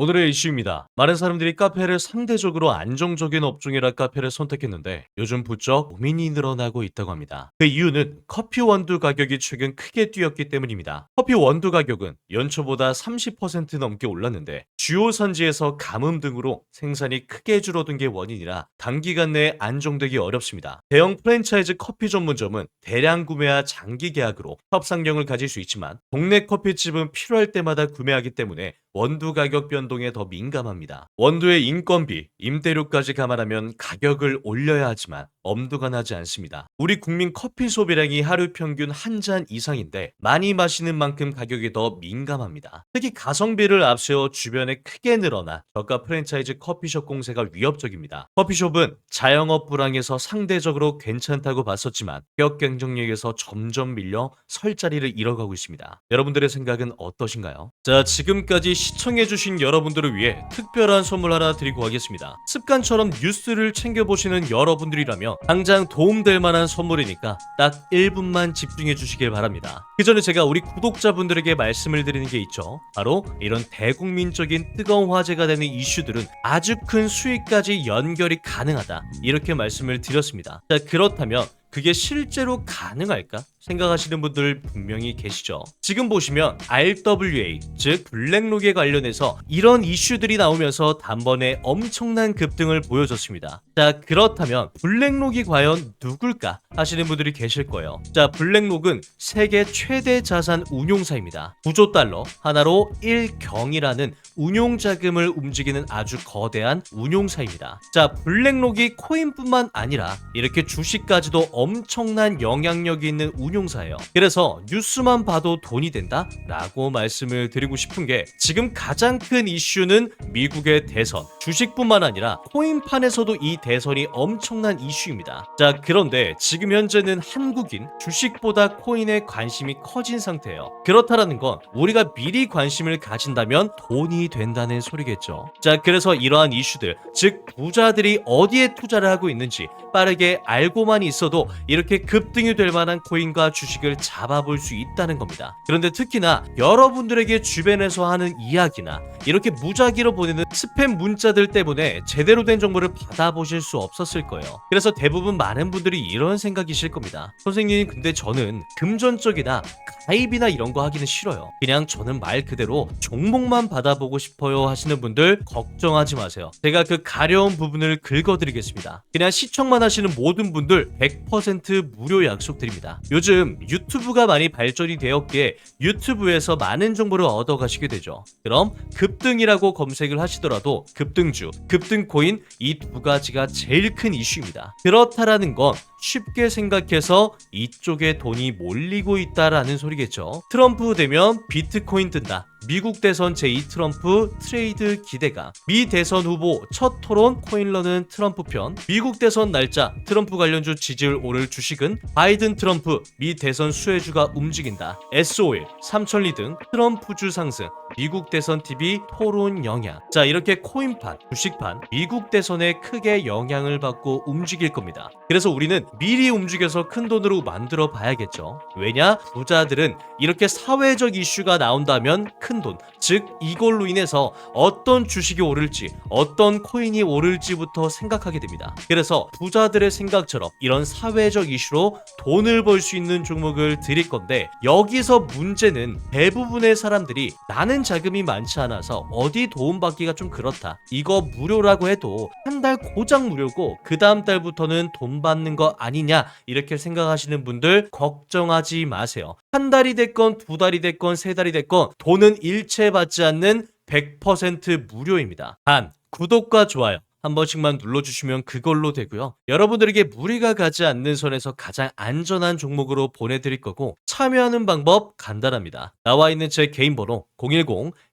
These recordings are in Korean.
오늘의 이슈입니다. 많은 사람들이 카페를 상대적으로 안정적인 업종이라 카페를 선택했는데 요즘 부쩍 고민이 늘어나고 있다고 합니다. 그 이유는 커피 원두 가격이 최근 크게 뛰었기 때문입니다. 커피 원두 가격은 연초보다 30% 넘게 올랐는데 주요 산지에서 가뭄 등으로 생산이 크게 줄어든 게 원인이라 단기간 내에 안정되기 어렵습니다. 대형 프랜차이즈 커피 전문점은 대량 구매와 장기 계약으로 협상력을 가질 수 있지만 동네 커피집은 필요할 때마다 구매하기 때문에 원두 가격 변 동에 더 민감합니다. 원두의 인건비, 임대료까지 감안하면 가격을 올려야 하지만 엄두가 나지 않습니다. 우리 국민 커피 소비량이 하루 평균 한 잔 이상인데 많이 마시는 만큼 가격이 더 민감합니다. 특히 가성비를 앞세워 주변에 크게 늘어나 저가 프랜차이즈 커피숍 공세가 위협적입니다. 커피숍은 자영업 불황에서 상대적으로 괜찮다고 봤었지만 가격 경쟁력에서 점점 밀려 설 자리를 잃어가고 있습니다. 여러분들의 생각은 어떠신가요? 자, 지금까지 시청해주신 여러분들을 위해 특별한 선물 하나 드리고 가겠습니다. 습관처럼 뉴스를 챙겨보시는 여러분들이라면 당장 도움될 만한 선물이니까 딱 1분만 집중해 주시길 바랍니다. 그 전에 제가 우리 구독자분들에게 말씀을 드리는 게 있죠. 바로 이런 대국민적인 뜨거운 화제가 되는 이슈들은 아주 큰 수익까지 연결이 가능하다. 이렇게 말씀을 드렸습니다. 자, 그렇다면 그게 실제로 가능할까? 생각하시는 분들 분명히 계시죠. 지금 보시면 RWA, 즉 블랙록에 관련해서 이런 이슈들이 나오면서 단번에 엄청난 급등을 보여줬습니다. 자, 그렇다면 블랙록이 과연 누굴까 하시는 분들이 계실 거예요. 자, 블랙록은 세계 최대 자산 운용사입니다. 9조 달러 하나로 1경이라는 운용 자금을 움직이는 아주 거대한 운용사입니다. 자, 블랙록이 코인뿐만 아니라 이렇게 주식까지도 엄청난 영향력이 있는 운용 사예요. 그래서 뉴스만 봐도 돈이 된다? 라고 말씀을 드리고 싶은 게 지금 가장 큰 이슈는 미국의 대선. 주식뿐만 아니라 코인판에서도 이 대선이 엄청난 이슈입니다. 자, 그런데 지금 현재는 한국인 주식보다 코인에 관심이 커진 상태예요. 그렇다라는 건 우리가 미리 관심을 가진다면 돈이 된다는 소리겠죠. 자, 그래서 이러한 이슈들, 즉 부자들이 어디에 투자를 하고 있는지 빠르게 알고만 있어도 이렇게 급등이 될 만한 코인과 주식을 잡아볼 수 있다는 겁니다. 그런데 특히나 여러분들에게 주변에서 하는 이야기나 이렇게 무작위로 보내는 스팸 문자들 때문에 제대로 된 정보를 받아보실 수 없었을 거예요. 그래서 대부분 많은 분들이 이런 생각이실 겁니다. 선생님, 근데 저는 금전 쪽이나 가입이나 이런 거 하기는 싫어요. 그냥 저는 말 그대로 종목만 받아보고 싶어요 하시는 분들 걱정하지 마세요. 제가 그 가려운 부분을 긁어드리겠습니다. 그냥 시청만 하시는 모든 분들 100% 무료 약속드립니다. 요즘 유튜브가 많이 발전이 되었기에 유튜브에서 많은 정보를 얻어가시게 되죠. 그럼 급등이라고 검색을 하시더라도 급등주, 급등코인 이 두 가지가 제일 큰 이슈입니다. 그렇다라는 건 쉽게 생각해서 이쪽에 돈이 몰리고 있다라는 소리겠죠. 트럼프 되면 비트코인 뜬다. 미국 대선 제2 트럼프 트레이드 기대가 미 대선 후보 첫 토론 코인러는 트럼프 편 미국 대선 날짜 트럼프 관련주 지지율 오를 주식은 바이든 트럼프 미 대선 수혜주가 움직인다 SOL 삼천리 등 트럼프주 상승 미국 대선 TV 토론 영향. 자 이렇게 코인판 주식판 미국 대선에 크게 영향을 받고 움직일 겁니다. 그래서 우리는 미리 움직여서 큰 돈으로 만들어 봐야겠죠. 왜냐? 부자들은 이렇게 사회적 이슈가 나온다면 큰 돈, 즉 이걸로 인해서 어떤 주식이 오를지, 어떤 코인이 오를지부터 생각하게 됩니다. 그래서 부자들의 생각처럼 이런 사회적 이슈로 돈을 벌 수 있는 종목을 드릴 건데 여기서 문제는 대부분의 사람들이 나는 자금이 많지 않아서 어디 도움받기가 좀 그렇다. 이거 무료라고 해도 한 달 고작 무료고 그 다음 달부터는 돈 받는 거 아니냐 이렇게 생각하시는 분들 걱정하지 마세요. 한 달이 됐건 두 달이 됐건 세 달이 됐건 돈은 일체 받지 않는 100% 무료입니다. 단 구독과 좋아요 한 번씩만 눌러주시면 그걸로 되고요. 여러분들에게 무리가 가지 않는 선에서 가장 안전한 종목으로 보내드릴 거고 참여하는 방법 간단합니다. 나와 있는 제 개인 번호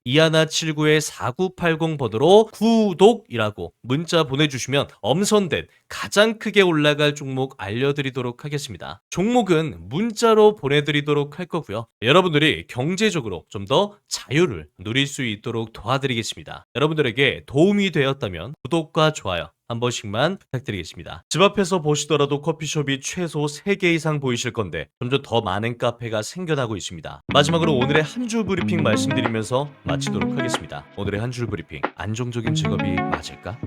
010-2179-4980 번호로 구독이라고 문자 보내주시면 엄선된 가장 크게 올라갈 종목 알려드리도록 하겠습니다. 종목은 문자로 보내드리도록 할 거고요. 여러분들이 경제적으로 좀 더 자유를 누릴 수 있도록 도와드리겠습니다. 여러분들에게 도움이 되었다면 구독과 좋아요 한 번씩만 부탁드리겠습니다. 집 앞에서 보시더라도 커피숍이 최소 3개 이상 보이실 건데 점점 더 많은 카페가 생겨나고 있습니다. 마지막으로 오늘의 한 줄 브리핑 말씀드리면서 마치도록 하겠습니다. 오늘의 한 줄 브리핑 안정적인 직업이 맞을까?